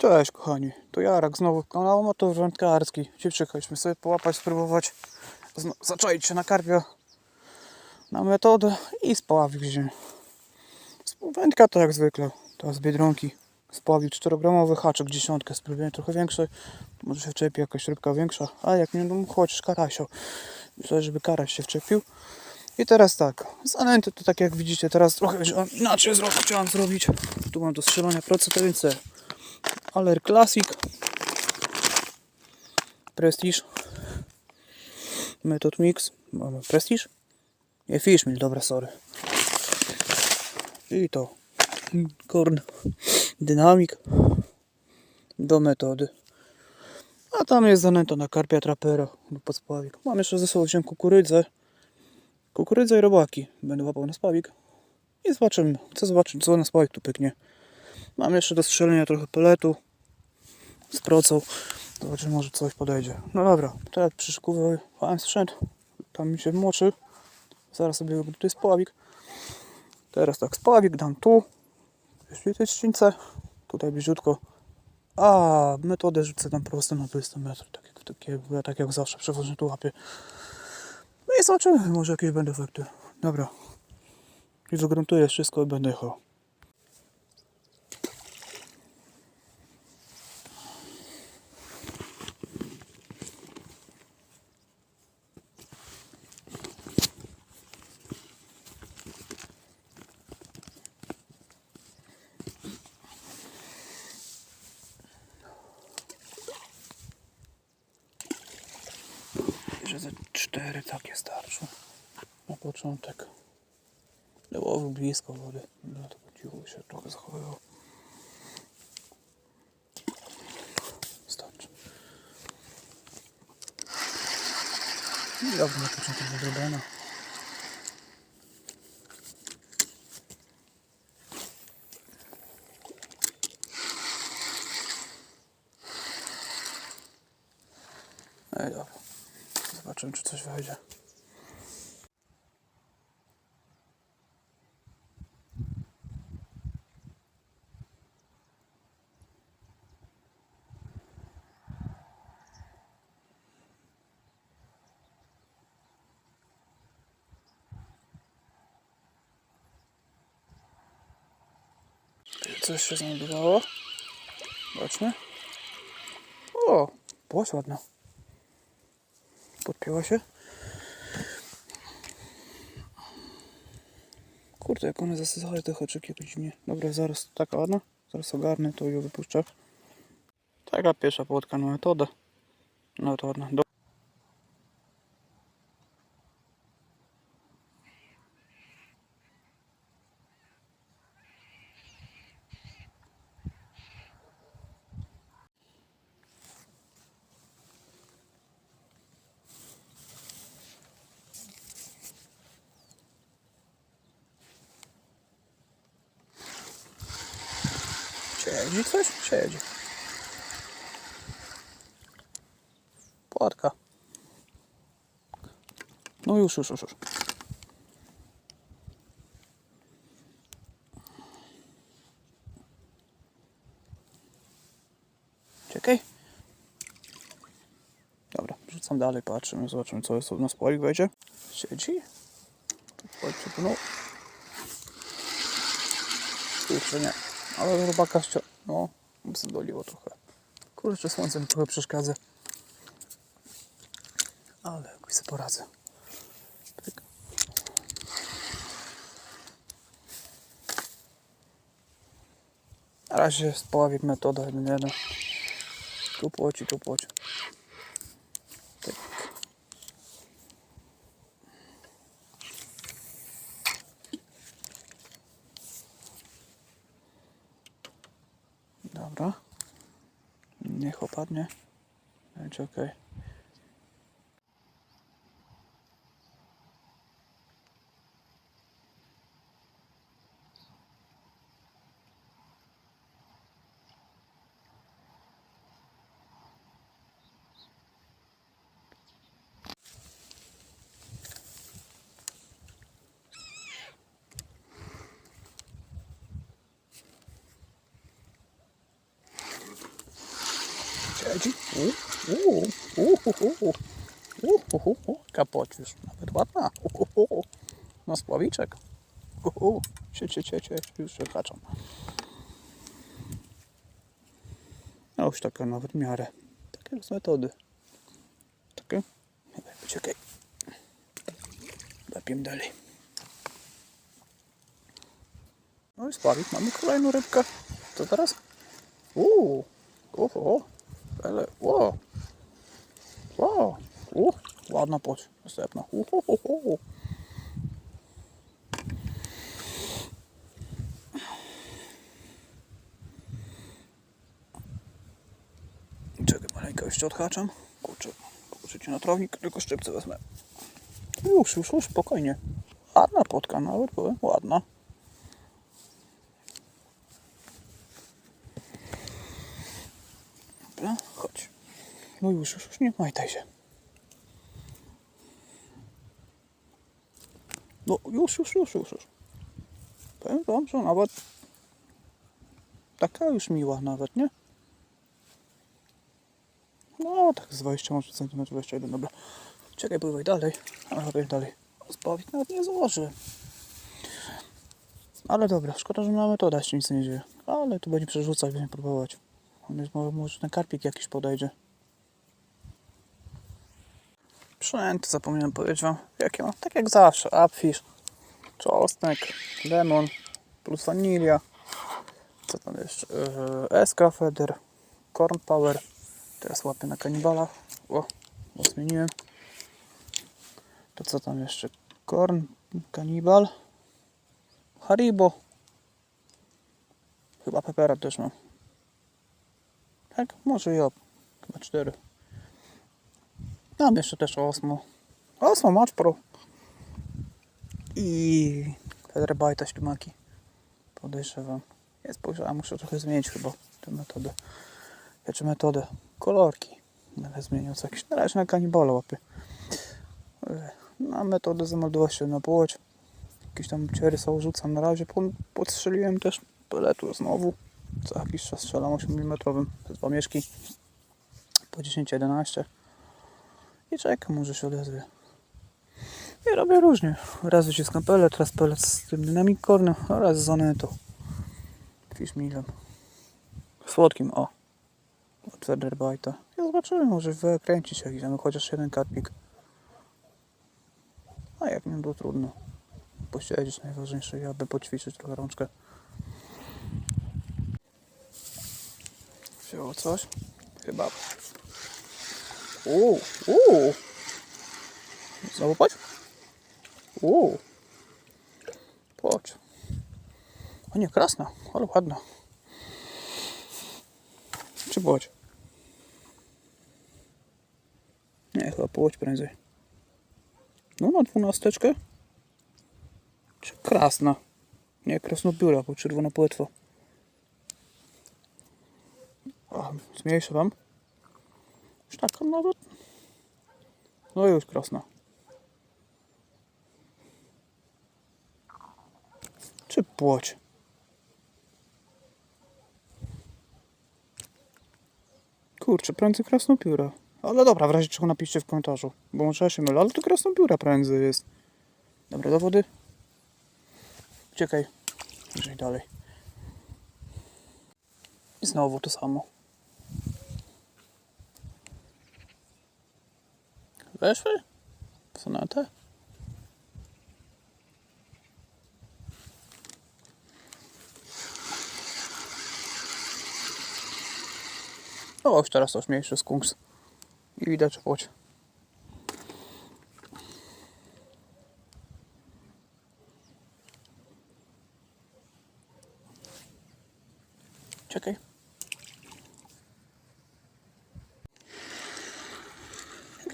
Cześć kochani, to Jarek znowu kanał Motor Wędkarski. Dzisiaj przyjechaliśmy sobie połapać, spróbować zaczaić się na karpia na metodę i spławik wziąć. Wędka to jak zwykle, to z Biedronki. Spławik 4-gramowy, haczyk dziesiątkę, spróbuję trochę większy. Może się wczepi jakaś rybka większa, a jak nie, no chociaż karasio. Myślę, żeby karaś się wczepił. I teraz tak, zanęty to tak jak widzicie, teraz trochę inaczej chciałem zrobić. Tu mam do strzelania procent więcej. Aller Classic. Prestige Method Mix. Mamy Prestige nie Fishmill, dobra sorry. I to. Korn. Dynamic do metody. A tam jest zanęta na karpia trapera. Pod spławik. Mam jeszcze ze sobą wziąłem kukurydzę. Kukurydzę i robaki. Będę łapał na spławik. I zobaczymy. Co zobaczymy co na spławik tu pyknie Mam jeszcze do strzelenia trochę peletu z procą. Zobaczymy, może coś podejdzie. No dobra, teraz przyszykowałem sprzęt. Tam mi się moczy. Zaraz sobie tu jest spławik. Teraz tak, spławik dam tu. Jest ścińce, tutaj bliziutko. A metodę rzucę tam prosto na 20 metrów. Tak tak ja tak jak zawsze przewożę tu łapię. No i zobaczymy, może jakieś będą efekty. Dobra. I zagruntuję wszystko i będę jechał. że ze cztery takie starczą na początek. Łowił blisko wody, dlatego cicho się trochę zachowywał. Starczy. I dobrze na początek zrobiona. Ej, dobra. Zobaczymy, czy coś wejdzie. Coś się znajdowało. Zobaczmy. O, płoć ładna. Podpięła się. Kurde, jak one zasysały te haczyki jakoś dziwnie. Dobra, zaraz taka ładna. Zaraz ogarnę to ją wypuszczę. Taka pierwsza płotka na metodę. No to ładna. Do... Siedzi coś? Siedzi. Płatka. No już, już, już. już. Czekaj. Dobra, rzucam dalej, patrzymy, zobaczymy co jest na spłolik wejdzie. Siedzi. Spłolik przypłynął. Kurczę, nie. Ale robaka ścią... No, zdoliło trochę. Kurczę, słońce mi trochę przeszkadza. Ale jakoś sobie poradzę. Pyk. Na razie jest poławik metoda 1-1. Tu płoci, tu płoci. Pyk. Dobra. Niech opadnie. Będzie ok. Siedzi. Uuu, uuu, uuu, kapocisz. Nawet ładna. Uuu, no spławiczek. Uuu, siecie, siecie, już się kaczą. No już taka nawet miarę. Takie z metody. Takie. Dobra, Poczekaj. Łapiemy dalej. No i spławik. Mamy kolejną rybkę. Co teraz? Uuu. Oho. Ale, wow. Wow. Uh, ładna poć. Następna. Uhuhuhu. Czekaj, maleńko jeszcze odhaczam. Kurczę, kurczę na trawnik, tylko szczypce wezmę. Już, już, już, spokojnie. Ładna potka nawet, powiem, ładna. Dobra, chodź. No już, już, już nie majtaj się. No już, już, już, już, już. Powiem wam, że nawet taka już miła nawet, nie? No, tak z 20 może cm, 21, dobra. Czekaj, pływaj dalej. A, robię dalej. Zbawić nawet nie złoży. Ale dobra, szkoda, że na metoda się nic nie dzieje. Ale tu będzie przerzucać, będzie próbować. On jest, może, może ten karpik jakiś podejdzie. Przynęty zapomniałem powiedzieć wam, jakie mam. Tak jak zawsze, upfish, czosnek, lemon, plus wanilia. Co tam jeszcze? Yy, SK Feder, Corn Power. Teraz łapię na kanibala. O, bo zmieniłem. To co tam jeszcze? Korn, kanibal, Haribo. Chyba pepera też mam. Tak, może ja. Chyba cztery. Mam jeszcze też Osmo. Osmo Match Pro. I Federbajta ślimaki. Podejrzewam. Nie spojrzałem, muszę trochę zmienić chyba tę metodę. Znaczy metodę. Kolorki. Ale zmienią co jakieś. Na razie na kanibala łapię. Na metodę zameldować się na płoć. Jakieś tam ciery są rzucam na razie. Po- Podstrzeliłem też peletu znowu. Co jakiś czas strzelam 8 mm. Te dwa mieszki. Po 10-11. I czekam, może się odezwie. I robię różnie. Raz wyciskam pelet, raz pelet z tym dynamic cornem, a raz z Aneto. Fish millem. Słodkim, o. Od Federbajta. Zobaczymy, może wykręcić jakiś tam, chociaż jeden karpik. A jak nie, to trudno. Posiedzieć najważniejsze, aby poćwiczyć trochę rączkę. Wzięło coś? Chyba. Uuu, uuu. Znowu płać? Uuu. Płać. O nie, krasna, ale ładna. Czy płać? Nie, chyba płać prędzej. No na dwunasteczkę. Czy krasna? Nie, krasnobiura, bo czerwona płetwa. A, zmniejszę wam. Już taka nawet. No już krasna. Czy płoć? Kurczę, prędzej krasnopióra. Ale dobra, w razie czego napiszcie w komentarzu. Bo może ja się mylę, ale to krasnopióra prędzej jest. Dobra, do wody. Uciekaj. Bliżej dalej. I znowu to samo. Weszły? Co na te? O, już teraz to już mniejszy skunks. I widać płoć. Czekaj.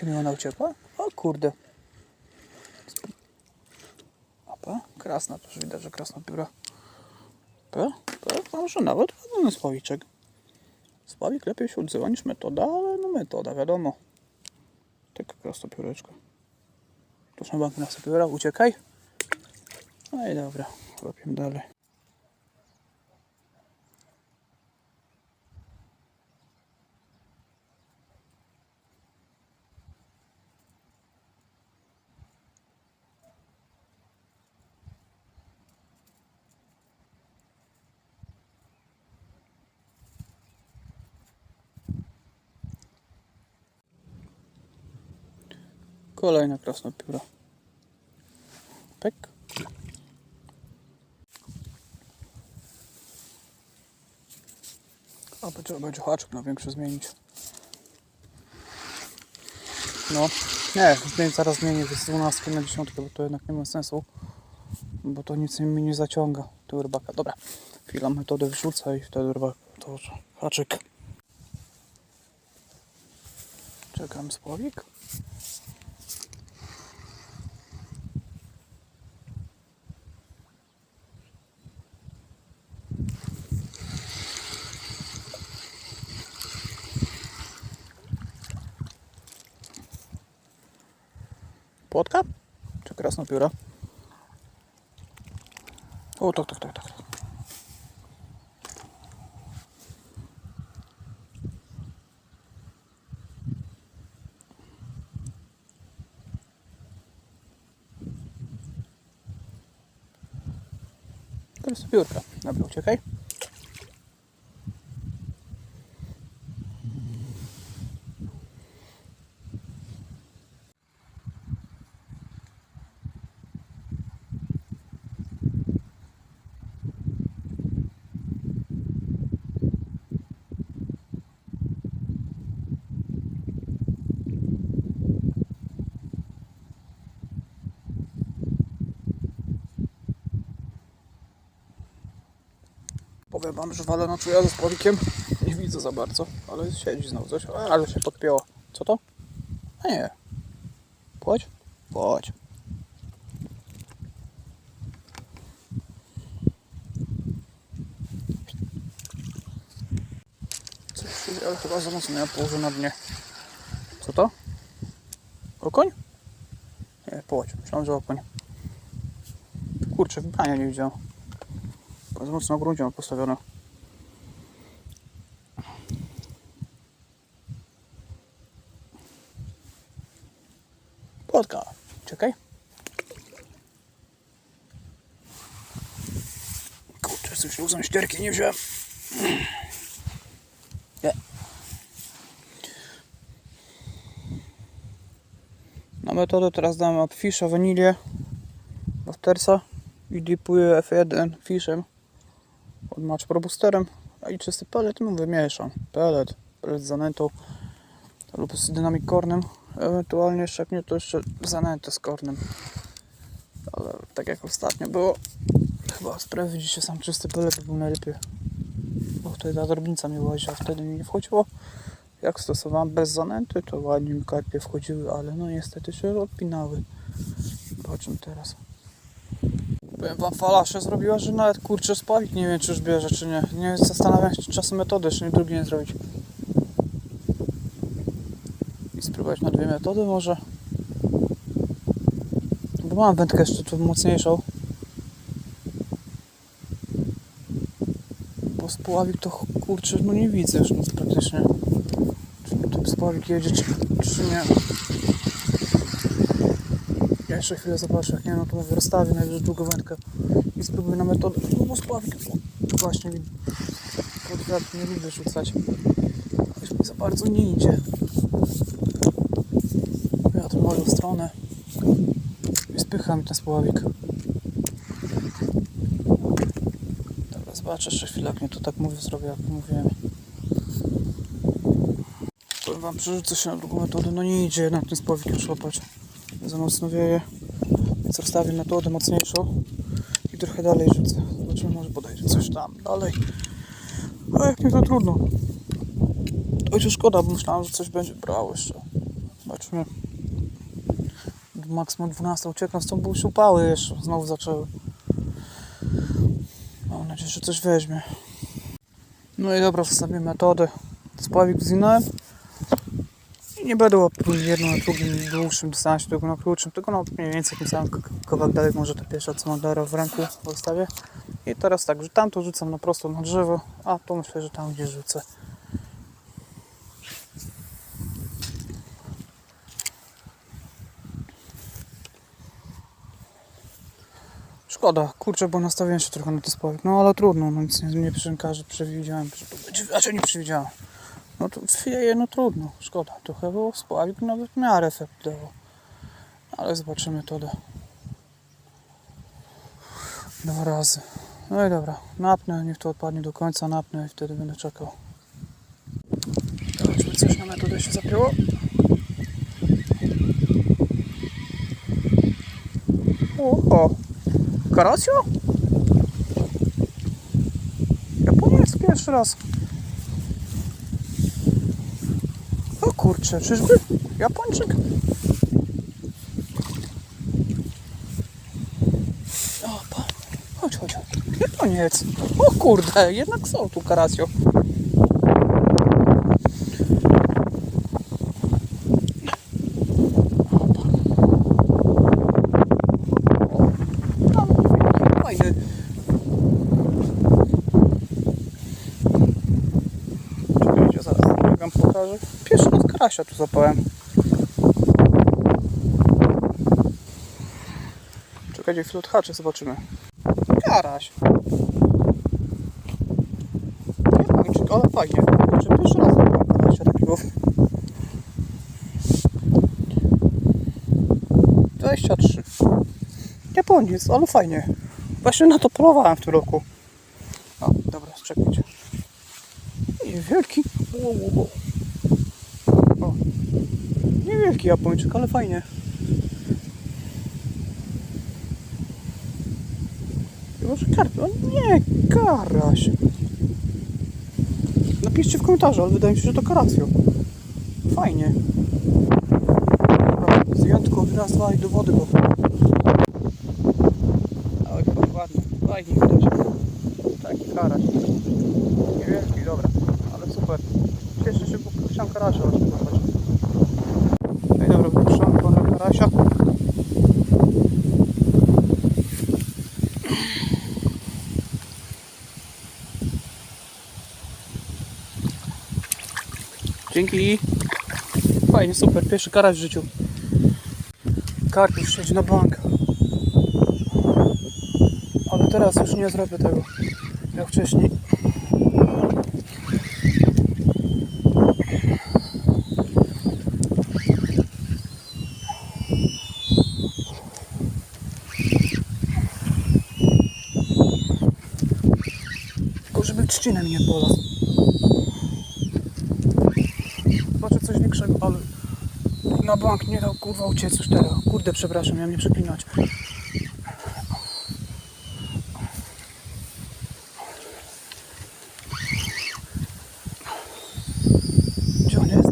Gdzie mi ona uciekła? O kurde. Opa, krasna, już widać, że krasna pióra. P, może nawet ładny sławiczek. Sławik lepiej się odzywa niż metoda, ale no metoda, wiadomo. Taka krastopióreczka. Tu są banki na pióra, uciekaj. No i dobra, łapiemy dalej. Kolejna krasna pióra. Pek. A trzeba będzie haczyk na większy zmienić. No, nie, zaraz zmienię z 12 na 10, bo to jednak nie ma sensu. Bo to nic mi nie zaciąga. Tu rybaka. Dobra, chwila metodę wrzucę i wtedy rybak to haczyk. Czekam spławik. Płotka? Czy krasnopióra? O, tak, tak, tak, tak. Krasnopiórka. Dobra, uciekaj. Powiem wam, że walę noczu jadę z Pławikiem. Nie widzę za bardzo, ale siedzi znowu coś. A, Ale się podpięło. Co to? A nie. Płać? Płać. Coś się, ale chyba za mocno ja położę na dnie. Co to? Okoń? Nie, płać. Myślałem, że okoń. Kurczę, wybrania nie widziałem. Bardzo mocno na gruncie mam postawione. Płotka. Czekaj. Kurczę, coś luzem ścierki nie wziąłem. Nie. Na metodę teraz dam Upfisha, wanilię, Aftersa i dipuję F1 fishem od match probusterem, i czysty pelet no wymieszam. Pelet, pelet z zanętą lub z dynamic cornem, ewentualnie jeszcze jak nie to jeszcze zanętę z cornem. Ale tak jak ostatnio było, chyba sprawy widzicie sam czysty pelet był najlepiej. Bo wtedy ta drobnica mi łazi, wtedy mi nie wchodziło. Jak stosowałem bez zanęty, to ładnie mi karpie wchodziły, ale no niestety się odpinały. Zobaczymy teraz. Powiem wam, fala się zrobiła, że nawet kurczę spawik nie wiem czy już bierze czy nie. Nie zastanawiam się czasem metody jeszcze nie drugi nie zrobić. I spróbować na dwie metody może. Bo mam wędkę jeszcze tu mocniejszą. Bo spławik to kurczę no nie widzę już nic praktycznie. Czy ten spławik jedzie czy, czy nie. Ja jeszcze chwilę zobaczę, jak nie no to mówię, rozstawię najwyżej długą wędkę i spróbuję na metodę. No spławik, właśnie mi pod wiatr nie lubię rzucać. Już mi za bardzo nie idzie. Wiatr w moją stronę i spycha mi ten spławik. Dobra, zobaczę jeszcze chwilę, jak mnie to tak mówię, zrobię jak mówiłem. Powiem wam, przerzucę się na drugą metodę, no nie idzie jednak ten spławik już łapać. Za mocno wieje, więc rozstawię metodę mocniejszą i trochę dalej rzucę. Zobaczymy, może podejdzie coś tam dalej. A jak nie to trudno. Ojcze szkoda, bo myślałem, że coś będzie brało jeszcze. Zobaczymy. Maksimum 12 uciekam stąd, już upały jeszcze. Znowu zaczęły. Mam nadzieję, że coś weźmie. No i dobra, zostawię metodę. Spławik zwinąłem. Nie łapił jedno na drugim dłuższym dystansie, tylko na krótszym, tylko na mniej więcej tym samym kawałek dalej może ta pierwsza co mam w ręku zostawię. I teraz tak, że tam to rzucam na prosto na drzewo, a to myślę, że tam gdzie rzucę. Szkoda, kurczę, bo nastawiłem się trochę na ten spławik, no ale trudno, no nic nie, nie przewidziałem, to raczej nie przewidziałem. No to wieje, no trudno, szkoda. Trochę było spławik, nawet w miarę efekt dało. Ale zobaczymy metodę. Dwa razy. No i dobra, napnę, niech to odpadnie do końca, napnę i wtedy będę czekał. Zobaczmy, coś na metodę się zapięło. O, Karasio? Japoniec pierwszy raz. O kurczę, czyżby Japończyk? Opa, chodź, chodź. Japoniec. O kurde, jednak są tu Karasio. Opa. O, no, fajny. Czekajcie, zaraz wam pokażę. Karasia tu zapałem. Czekajcie chwilę odhaczę, zobaczymy. Karaś. Japończyk, ale fajnie. Znaczy, pierwszy raz zapałem karasia takiego. 23. Japoniec, ale fajnie. Właśnie na to polowałem w tym roku. O, dobra, czekajcie. Niewielki. Wow, wow, wow. O. Niewielki Japończyk, ale fajnie. Może karpio? Nie, karaś. Napiszcie w komentarzu, ale wydaje mi się, że to karacjo. Fajnie. Dobra, Wyjątkowy raz, dwa i do wody go. Ale chyba ładny. Fajnie widać. Taki karaś. Niewielki, dobra. Ale super. Cieszę się, bo chciałem karasia odpływać. No i dobra, wypuszczam pana karasia. Dzięki. Fajnie, super. Pierwszy karaś w życiu. Karpisz siedzi na bank. Ale teraz już nie zrobię tego. Jak wcześniej. Tylko żeby trzcinem nie polazł. Zobaczę coś większego, ale na bank nie dał kurwa uciec już teraz. Kurde, przepraszam, miałem nie przeklinać. Gdzie on jest?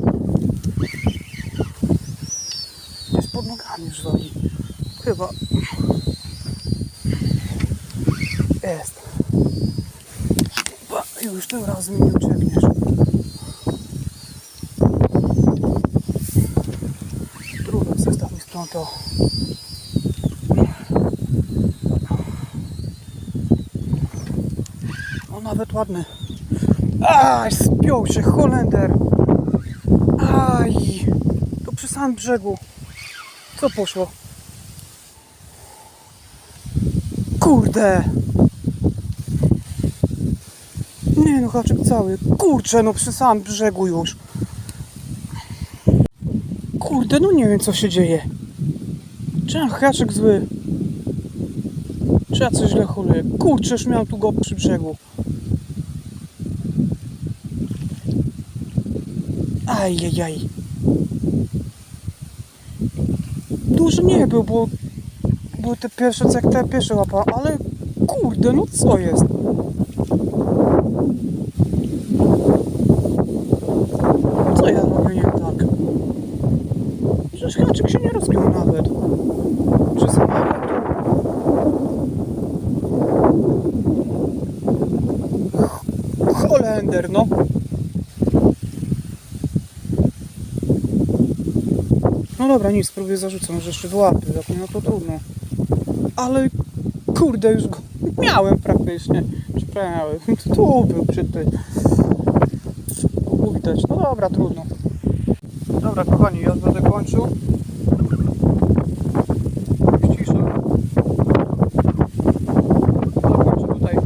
Jest pod nogami już wali. Chyba. Jest. Ba, Już tym razem nie uciekniesz. Trudno, zestaw mi splątał. O, nawet ładny. Aj, spiął się Holender. Aj, to przy samym brzegu. Co poszło? Kurde. Nie no, haczyk cały. Kurczę, no przy samym brzegu już. Kurde, no nie wiem co się dzieje. Czy ja haczyk zły? Czy ja coś źle choluję? Kurczę, miałem tu go przy brzegu. Ajajaj. Duży nie był, bo były te pierwsze, jak te pierwsze łapa, ale kurde, no co jest? Co ja robię nie tak? Przecież haczyk się nie rozgiął nawet. Czy samego tu... Holender, no. No dobra, nic, spróbuję zarzucę, może jeszcze wyłapię, jak nie, no to trudno. Ale kurde, już go miałem praktycznie. Czy prawie? Tu był przy tej. Widać. No dobra, trudno. Dobra, kochani, ja będę kończył. Ściszę. Zakończę tutaj.